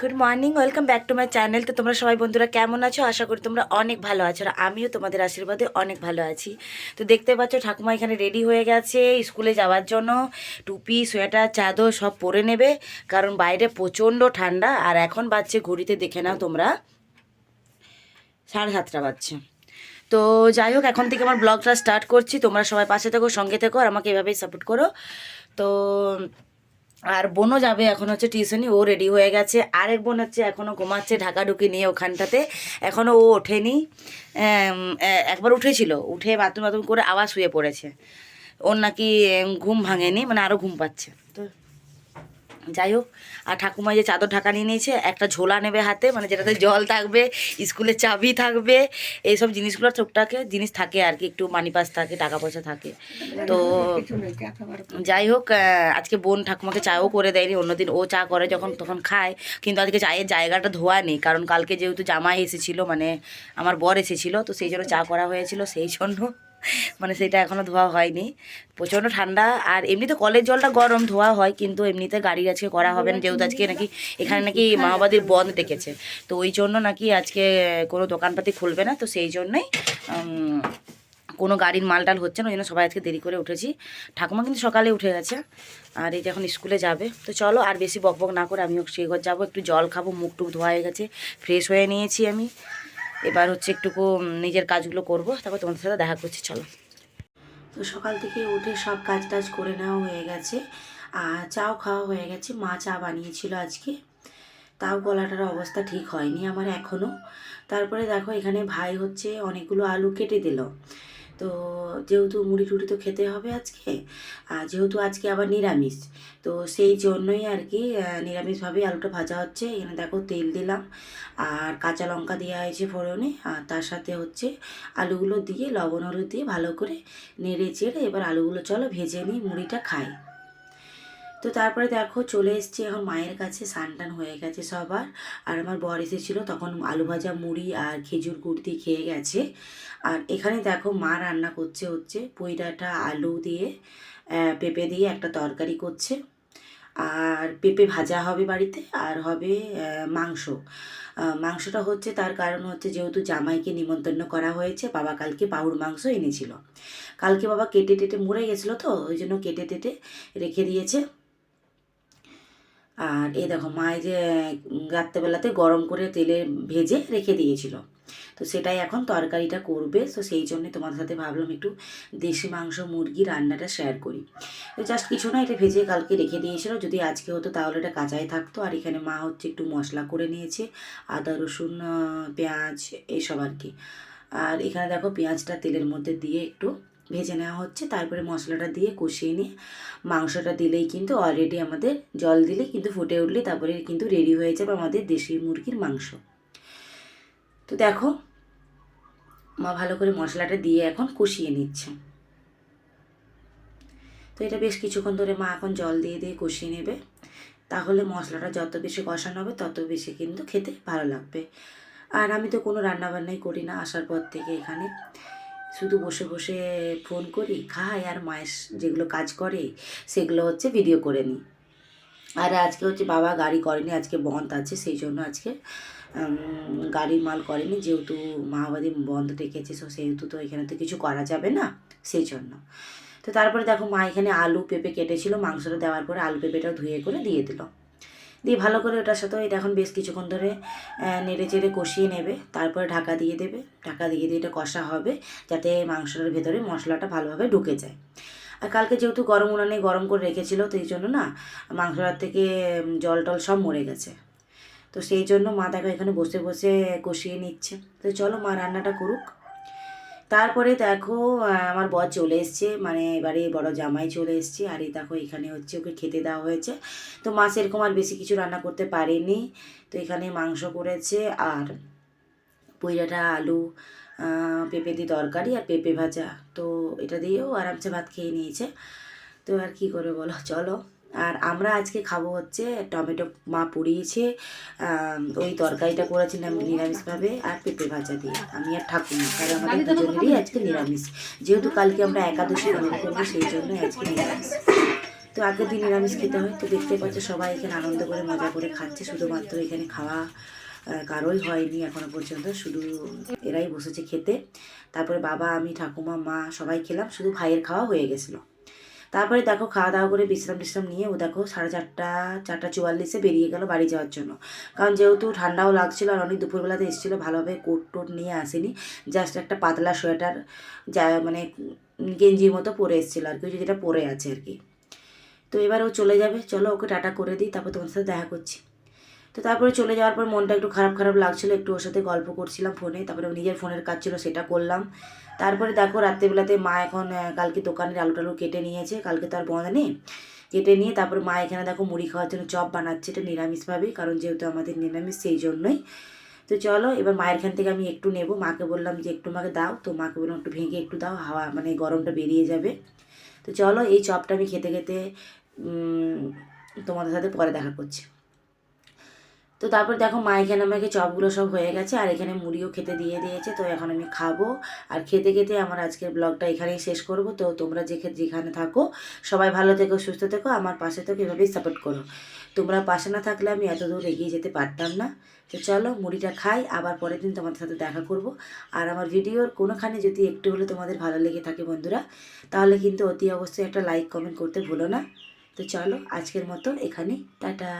Good morning welcome back to my channel তো তোমরা সবাই বন্ধুরা কেমন আছো? আশা করি তোমরা অনেক ভালো আছো আর আমিও তোমাদের আশীর্বাদে অনেক ভালো আছি। তো দেখতে পাচ্ছ, ঠাকুমা এখানে রেডি হয়ে গেছে স্কুলে যাওয়ার জন্য। টুপি, সোয়েটার, চাদর সব পরে নেবে, কারণ বাইরে প্রচণ্ড ঠান্ডা। আর এখন বাজছে ঘড়িতে, দেখে নাও তোমরা। সাড়ে সাতটা বাজছে। তো যাই হোক, এখন থেকে আমার ব্লগটা স্টার্ট করছি। তোমরা সবাই পাশে থেকো, সঙ্গে থেকো আর আমাকে এভাবেই সাপোর্ট করো। তো আর বোনও যাবে এখন হচ্ছে টিউশনি, ও রেডি হয়ে গেছে। আরেক বোন হচ্ছে এখনও ঘুমাচ্ছে, ঢাকা ঢুকি নিয়ে ওখানটাতে। এখনও ও ওঠেনি। একবার উঠেছিল, উঠে বাথরুম বাথরুম করে আবার শুয়ে পড়েছে। ওর নাকি ঘুম ভাঙেনি মানে আরও ঘুম পাচ্ছে। তো যাই হোক, আর ঠাকুমা যে চাদর ঢাকা নিয়ে নিয়েছে, একটা ঝোলা নেবে হাতে মানে যেটাতে জল থাকবে স্কুলের চাবি থাকবে, এইসব জিনিসগুলো টুকটাকে জিনিস থাকে আর কি, একটু মানি পাস থাকে, টাকা পয়সা থাকে। তো যাই হোক আজকে বোন ঠাকুমাকে চাও করে দেয়নি, অন্যদিন ও চা করে যখন তখন খায়, কিন্তু আজকে চায়ের জায়গাটা ধোয়া নেই, কারণ কালকে যেহেতু জামাই এসেছিল মানে আমার বর এসেছিল, তো সেই জন্য চা করা হয়েছিল, সেই জন্য মানে সেটা এখনও ধোয়া হয়নি। প্রচণ্ড ঠান্ডা, আর এমনি তো কলের জলটা গরম, ধোয়া হয়, কিন্তু এমনিতে গাড়ি আজকে করা হবে না, যেহেতু আজকে নাকি এখানে নাকি মাওবাদীর বন্ধ ডেকেছে। তো ওই জন্য নাকি আজকে কোনো দোকানপাতি খুলবে না, তো সেই জন্যই কোনো গাড়ির মালটাল হচ্ছে না, ওই জন্য সবাই আজকে দেরি করে উঠেছি। ঠাকুমা কিন্তু সকালে উঠে গেছে, আর এই এখন স্কুলে যাবে। তো চলো আর বেশি বক বক না করে, আমিও সেই ঘর যাব, একটু জল খাব, মুখ টুক ধোয়া হয়ে গেছে, ফ্রেশ হয়ে নিয়েছি আমি। এবার হচ্ছে একটুকু নিজের কাজগুলো করব, তারপর তোমাদের সাথে দেখা করছি, চলো। তো সকাল থেকে উঠে সব কাজ টাজ করে নেওয়া হয়ে গেছে, আর চাও খাওয়া হয়ে গেছে, মা চা বানিয়েছিল আজকে। তাও গলাটার অবস্থা ঠিক হয়নি আমার এখনও তারপরে দেখো এখানে ভাই হচ্ছে অনেকগুলো আলু কেটে দিল। তো যেহেতু মুড়ি টুড়ি তো খেতে হবে আজকে, আর যেহেতু আজকে আবার নিরামিষ, তো সেই জন্যই আর কি নিরামিষভাবে আলুটা ভাজা হচ্ছে। এখানে দেখো তেল দিলাম, আর কাঁচা লঙ্কা দেওয়া হয়েছে ফোড়নে, আর তার সাথে হচ্ছে আলুগুলো দিয়ে, লবণ হলুদ দিয়ে ভালো করে নেড়ে চেড়ে এবার আলুগুলো চলো ভেজে নিই, মুড়িটা খাই। তো তারপরে দেখো চলে এসেছি এখন মায়ের কাছে সানটান হয়ে গেছে সবার। আর আমার বর এসেছিল, তখন আলু ভাজা, মুড়ি আর খেজুর গুড় দিয়ে খেয়ে গেছে। আর এখানে দেখো মা রান্না করছে হচ্ছে পুঁই ডাঁটা, আলু দিয়ে পেঁপে দিয়ে একটা তরকারি করছে। আর পেঁপে ভাজা হবে বাড়িতে আর হবে মাংস। মাংসটা হচ্ছে তার কারণ হচ্ছে যেহেতু জামাইকে নিমন্ত্রণ করা হয়েছে, বাবা কালকে পাউর মাংস এনেছিল। কালকে বাবা কেটে টেটে মরে গেছিল তো, ওই জন্য কেটে টেটে রেখে দিয়েছে। আর এই দেখো মায়ে যে রাত্রেবেলাতে গরম করে তেলে ভেজে রেখে দিয়েছিল। তো সেটাই এখন তরকারিটা করবে। তো সেই জন্যে তোমাদের সাথে ভাবলাম একটু দেশি মাংস, মুরগি রান্নাটা শেয়ার করি। তো জাস্ট কিছু না, এটা ভেজে কালকে রেখে দিয়েছিল। যদি আজকে হতো তাহলে এটা কাঁচাই থাকতো। আর এখানে মা হচ্ছে একটু মশলা করে নিয়েছে। আদা, রসুন পেঁয়াজ, এইসব আর কি। আর এখানে দেখো পেঁয়াজটা তেলের মধ্যে দিয়ে একটু ভেজে নেওয়া হচ্ছে। তারপরে মশলাটা দিয়ে কষিয়ে নিয়ে মাংসটা দিলেই কিন্তু অলরেডি আমাদের জল দিলেই কিন্তু ফুটে উঠলে তারপরে কিন্তু রেডি হয়ে যাবে আমাদের দেশি মুরগির মাংস। তো দেখো, মা ভালো করে মশলাটা দিয়ে এখন কষিয়ে নিচ্ছে। তো এটা বেশ কিছুক্ষণ ধরে মা এখন জল দিয়ে দিয়ে কষিয়ে নেবে। তাহলে মশলাটা যত বেশি কষানো হবে, তত বেশি কিন্তু খেতে ভালো লাগবে। আর আমি তো কোনো রান্নাবান্নাই করি না আসার পর থেকে এখানে। শুধু বসে বসে ফোন করি, খাই আর মায়ের যেগুলো কাজ করে, সেগুলো হচ্ছে ভিডিও করে নিই। আর আজকে হচ্ছে বাবা গাড়ি করেনি, আজকে বন্ধ আছে, সেই জন্য আজকে গাড়ির মাল করেনি, যেহেতু মাওবাদী বন্ধ ডেকেছে সো সেহেতু তো এখানে তো কিছু করা যাবে না, সেই জন্য। তো তারপরে দেখো মা এখানে আলু পেঁপে কেটেছিল, মাংসটা দেওয়ার পরে আলু পেঁপেটা ধুয়ে করে দিয়ে দিল। দিয়ে ভালো করে ওটার সাথে এটা এখন বেশ কিছুক্ষণ ধরে নেড়ে চেড়ে কষিয়ে নেবে। তারপরে ঢাকা দিয়ে দেবে। ঢাকা দিয়ে দিয়ে এটা কষা হবে যাতে মাংসটার ভেতরে মশলাটা ভালোভাবে ঢুকে যায়। আর কালকে যেহেতু গরম উনানে গরম করে রেখেছিল, তো এই জন্য না মাংসটার থেকে জল টল সব মরে গেছে। তো সেই জন্য মা দেখো এখানে বসে বসে কষিয়ে নিচ্ছে। তো চলো মা রান্নাটা করুক। তারপরে দেখো আমার বর চলে এসছে। মানে এবারে বড় জামাই চলে এসছে। আর এই দেখো, এখানে হচ্ছে ওকে খেতে দেওয়া হয়েছে। তো মা সেরকম আর বেশি কিছু রান্না করতে পারেনি। তো এখানে মাংস করেছে আর পইরাটা আলু পেঁপে দিয়ে তরকারি আর পেঁপে ভাজা। তো এটা দিয়েও আরামসে ভাত খেয়ে নিয়েছে। তো আর কি করে বলো? চলো। আর আমরা আজকে খাব হচ্ছে টমেটো মা পুড়িয়েছে ওই তরকারিটা করেছিলাম নিরামিষভাবে আর পেঁপে ভাজা দিয়ে। আমি আর ঠাকুমা কারণ আমাদের দুজনেরই আজকে নিরামিষ। যেহেতু কালকে আমরা একাদশী পালন করব সেই জন্য আজকে নিরামিষ। তো আগের দিন নিরামিষ খেতে হয় তো দেখতে পাচ্ছ সবাই এখানে আনন্দ করে মজা করে খাচ্ছে। শুধুমাত্র এখানে খাওয়া কারোই হয়নি এখনও পর্যন্ত শুধু এরাই বসেছে খেতে। তারপরে বাবা আমি ঠাকুমা মা সবাই খেলাম শুধু ভাইয়ের খাওয়া হয়ে গেছিল। তারপরে দেখো খাওয়া দাওয়া করে বিশ্রাম টিশ্রাম নিয়ে ও দেখো সাড়ে চারটা চারটা চুয়াল্লিশে বেরিয়ে গেল বাড়ি যাওয়ার জন্য। কারণ যেহেতু ঠান্ডাও লাগছিল আর অনেক দুপুরবেলাতে এসেছিল, ভালোভাবে কোট টোট নিয়ে আসেনি। জাস্ট একটা পাতলা সোয়েটার, যা মানে গেঞ্জির মতো পরে এসেছিল আর কি যেটা পরে আছে আর কি। তো এবার ও চলে যাবে, চলো ওকে টাটা করে দিই, তারপর তোমার সাথে দেখা করছি। তো তারপরে চলে যাওয়ার পর মনটা একটু খারাপ খারাপ লাগছিল, একটু ওর সাথে গল্প করছিলাম ফোনে, তারপরে নিজের ফোনের কাজ ছিল সেটা করলাম। তারপরে দেখো রাত্রেবেলাতে মা এখন কালকে দোকানের আলু টালু কেটে নিয়েছে, কালকে তো আর বন্ধ নেই। কেটে নিয়ে তারপরে মা এখানে দেখো মুড়ি খাওয়ার জন্য চপ বানাচ্ছে, এটা নিরামিষভাবেই, কারণ যেহেতু আমাদের নিরামিষ সেই জন্যই। তো চলো, এবার মায়ের খান থেকে আমি একটু নেব, মাকে বললাম যে একটু মাকে দাও, তো মাকে বললাম একটু ভেঙে একটু দাও, হাওয়া মানে গরমটা বেরিয়ে যাবে। তো চলো, এই চপটা আমি খেতে খেতে তোমাদের সাথে পরে দেখা করছি। তো তারপর দেখো মা এখানে আমাকে চপগুলো সব হয়ে গেছে, আর এখানে মুড়িও খেতে দিয়ে দিয়েছে, তো এখন আমি খাব। আর খেতে খেতে আমার আজকের ব্লগটা এখানেই শেষ করব। তো তোমরা যেখানে যেখানে থাকো, সবাই ভালো থেকো, সুস্থ থেকো, আমার পাশে থেকো, এভাবেই সাপোর্ট করো। তোমরা পাশে না থাকলে আমি এত দূর এগিয়ে যেতে পারতাম না। তো চলো মুড়িটা খাই, আবার পরের দিন তোমাদের সাথে দেখা করব। আর আমার ভিডিওর কোনোখানে যদি একটু হলে তোমাদের ভালো লেগে থাকে বন্ধুরা, তাহলে কিন্তু অতি অবশ্যই একটা লাইক কমেন্ট করতে ভুলো না। তো চলো আজকের মতো এখানেই, টাটা।